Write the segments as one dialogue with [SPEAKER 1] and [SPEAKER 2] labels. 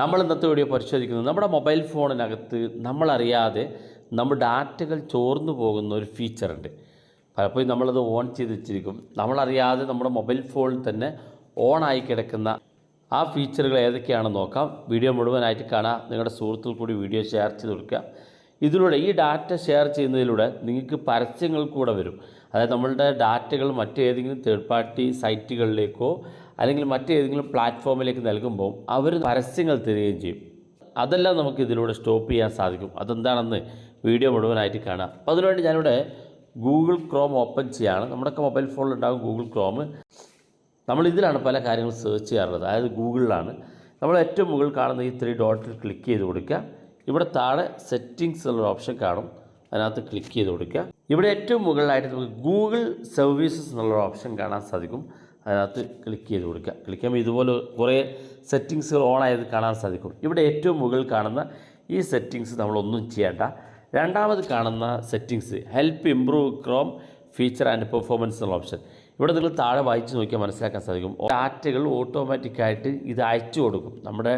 [SPEAKER 1] നമ്മൾ ഇന്നത്തെ വീഡിയോ പരിശോധിക്കുന്നത് നമ്മുടെ മൊബൈൽ ഫോണിനകത്ത് നമ്മളറിയാതെ നമ്മുടെ ഡാറ്റകൾ ചോർന്നു പോകുന്ന ഒരു ഫീച്ചറുണ്ട്. പലപ്പോഴും നമ്മളത് ഓൺ ചെയ്ത് വെച്ചിരിക്കും നമ്മളറിയാതെ നമ്മുടെ മൊബൈൽ ഫോണിൽ തന്നെ ഓണായി കിടക്കുന്ന ആ ഫീച്ചറുകൾ ഏതൊക്കെയാണെന്ന് നോക്കാം. വീഡിയോ മുഴുവനായിട്ട് കാണാം. നിങ്ങളുടെ സുഹൃത്തുക്കൾ കൂടി വീഡിയോ ഷെയർ ചെയ്ത് കൊടുക്കുക. ഇതിലൂടെ ഈ ഡാറ്റ ഷെയർ ചെയ്യുന്നതിലൂടെ നിങ്ങൾക്ക് പരസ്യങ്ങൾ കൂടെ വരും. അതായത് നമ്മളുടെ ഡാറ്റകൾ മറ്റേതെങ്കിലും തേർഡ് പാർട്ടി സൈറ്റുകളിലേക്കോ അല്ലെങ്കിൽ മറ്റേതെങ്കിലും പ്ലാറ്റ്ഫോമിലേക്ക് നൽകുമ്പോൾ അവർ പരസ്യങ്ങൾ തരികയും ചെയ്യും. അതെല്ലാം നമുക്ക് ഇതിലൂടെ സ്റ്റോപ്പ് ചെയ്യാൻ സാധിക്കും. അതെന്താണെന്ന് വീഡിയോ മുഴുവനായിട്ട് കാണാം. അപ്പോൾ അതിനുവേണ്ടി ഞാനിവിടെ ഗൂഗിൾ ക്രോം ഓപ്പൺ ചെയ്യാണ്. നമ്മുടെയൊക്കെ മൊബൈൽ ഫോണിൽ ഫോണിലുണ്ടാകും ഗൂഗിൾ ക്രോം നമ്മൾ ഇതിലാണ് പല കാര്യങ്ങളും സെർച്ച് ചെയ്യാറുള്ളത്. അതായത് ഗൂഗിളിലാണ് നമ്മൾ ഏറ്റവും മുകളിൽ കാണുന്ന ഈ ത്രീ ഡോട്ടിൽ ക്ലിക്ക് ചെയ്ത് കൊടുക്കുക. ഇവിടെ താഴെ സെറ്റിങ്സ് എന്നുള്ള ഓപ്ഷൻ കാണും. അതിനകത്ത് ക്ലിക്ക് ചെയ്ത് കൊടുക്കുക. ഇവിടെ ഏറ്റവും മുകളിലായിട്ട് നമുക്ക് ഗൂഗിൾ സർവീസസ് എന്നുള്ള ഓപ്ഷൻ കാണാൻ സാധിക്കും. അതിനകത്ത് ക്ലിക്ക് ചെയ്ത് കൊടുക്കുക. ക്ലിക്ക് ചെയ്യുമ്പോൾ ഇതുപോലെ കുറേ സെറ്റിങ്സുകൾ ഓൺ ആയത് കാണാൻ സാധിക്കും. ഇവിടെ ഏറ്റവും മുകളിൽ കാണുന്ന ഈ സെറ്റിങ്സ് നമ്മളൊന്നും ചെയ്യേണ്ട. രണ്ടാമത് കാണുന്ന settings help improve Chrome feature and performance എന്നുള്ള ഓപ്ഷൻ ഇവിടെ നിങ്ങൾ താഴെ വായിച്ച് നോക്കിയാൽ മനസ്സിലാക്കാൻ സാധിക്കും. ഡാറ്റകൾ ഓട്ടോമാറ്റിക്കായിട്ട് ഇത് അയച്ചു കൊടുക്കും. നമ്മുടെ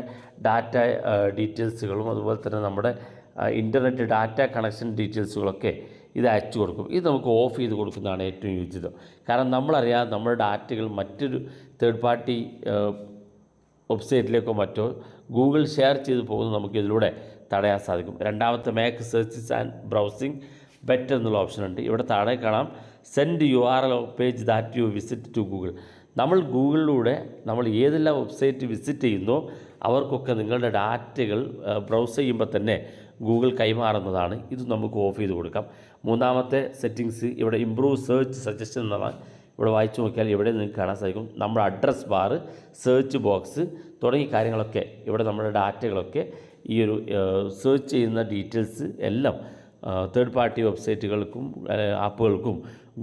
[SPEAKER 1] ഡാറ്റ ഡീറ്റെയിൽസുകളും അതുപോലെ തന്നെ നമ്മുടെ ഇന്റർനെറ്റ് ഡാറ്റ കണക്ഷൻ ഡീറ്റെയിൽസുകളൊക്കെ ഇത് അയച്ചു കൊടുക്കും. ഇത് നമുക്ക് ഓഫ് ചെയ്ത് കൊടുക്കുന്നതാണ് ഏറ്റവും യോജിതം. കാരണം നമ്മളറിയാതെ നമ്മുടെ ഡാറ്റകൾ മറ്റൊരു തേർഡ് പാർട്ടി വെബ്സൈറ്റിലേക്കോ മറ്റോ ഗൂഗിൾ ഷെയർ ചെയ്ത് പോകുന്നത് നമുക്കിതിലൂടെ തടയാൻ സാധിക്കും. രണ്ടാമത്തെ make searches and browsing better എന്നുള്ള ഓപ്ഷൻ ഉണ്ട്. ഇവിടെ താഴെ കാണാം send U R L page that you visit to Google നമ്മൾ ഗൂഗിളിലൂടെ നമ്മൾ ഏതെല്ലാം വെബ്സൈറ്റ് വിസിറ്റ് ചെയ്യുന്നോ അവർക്കൊക്കെ നിങ്ങളുടെ ഡാറ്റകൾ ബ്രൗസ് ചെയ്യുമ്പോൾ തന്നെ ഗൂഗിൾ കൈമാറുന്നതാണ്. ഇത് നമുക്ക് ഓഫ് ചെയ്ത് കൊടുക്കാം. മൂന്നാമത്തെ സെറ്റിങ്സ് ഇവിടെ ഇംപ്രൂവ് സെർച്ച് സജഷൻ എന്നാണ് ഇവിടെ വായിച്ചു നോക്കിയാൽ ഇവിടെ നിങ്ങൾക്ക് കാണാൻ സാധിക്കും. നമ്മുടെ അഡ്രസ് ബാർ സെർച്ച് ബോക്സ് തുടങ്ങിയ കാര്യങ്ങളൊക്കെ ഇവിടെ നമ്മുടെ ഡാറ്റകളൊക്കെ ഈ ഒരു സെർച്ച് ചെയ്യുന്ന ഡീറ്റെയിൽസ് എല്ലാം തേർഡ് പാർട്ടി വെബ്സൈറ്റുകൾക്കും ആപ്പുകൾക്കും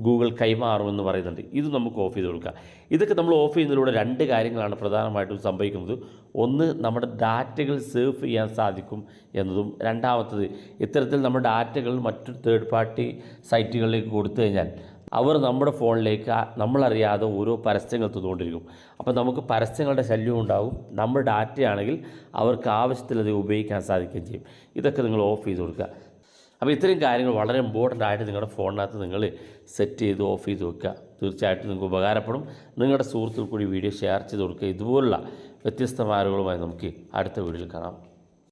[SPEAKER 1] ഗൂഗിൾ കൈമാറുമെന്ന് പറയുന്നുണ്ട്. ഇത് നമുക്ക് ഓഫ് ചെയ്ത് കൊടുക്കാം. ഇതൊക്കെ നമ്മൾ ഓഫ് ചെയ്യുന്നതിലൂടെ രണ്ട് കാര്യങ്ങളാണ് പ്രധാനമായിട്ടും സംഭവിക്കുന്നത്. ഒന്ന് നമ്മുടെ ഡാറ്റകൾ സേഫ് ചെയ്യാൻ സാധിക്കും എന്നതും. രണ്ടാമത്തത് ഇത്തരത്തിൽ നമ്മുടെ ഡാറ്റകൾ മറ്റു തേർഡ് പാർട്ടി സൈറ്റുകളിലേക്ക് കൊടുത്തു കഴിഞ്ഞാൽ അവർ നമ്മുടെ ഫോണിലേക്ക് നമ്മളറിയാതെ ഓരോ പരസ്യങ്ങൾ തന്നുകൊണ്ടിരിക്കും. അപ്പോൾ നമുക്ക് പരസ്യങ്ങളുടെ ശല്യം ഉണ്ടാവും. നമ്മുടെ ഡാറ്റയാണെങ്കിൽ അവർക്ക് ആവശ്യത്തിലത് ഉപയോഗിക്കാൻ സാധിക്കുകയും ചെയ്യും. ഇതൊക്കെ നിങ്ങൾ ഓഫ് ചെയ്ത് കൊടുക്കുക. അപ്പോൾ ഇത്രയും കാര്യങ്ങൾ വളരെ ഇമ്പോർട്ടന്റ് ആയിട്ട് നിങ്ങളുടെ ഫോണിനകത്ത് നിങ്ങൾ സെറ്റ് ചെയ്ത് ഓഫ് ചെയ്ത് വെക്കുക. തീർച്ചയായിട്ടും നിങ്ങൾക്ക് ഉപകാരപ്പെടും. നിങ്ങളുടെ സുഹൃത്തുക്കൾ കൂടി വീഡിയോ ഷെയർ ചെയ്ത് കൊടുക്കുക. ഇതുപോലുള്ള വ്യത്യസ്തമായ അറിവുകളുമായി നമുക്ക് അടുത്ത വീഡിയോയിൽ കാണാം.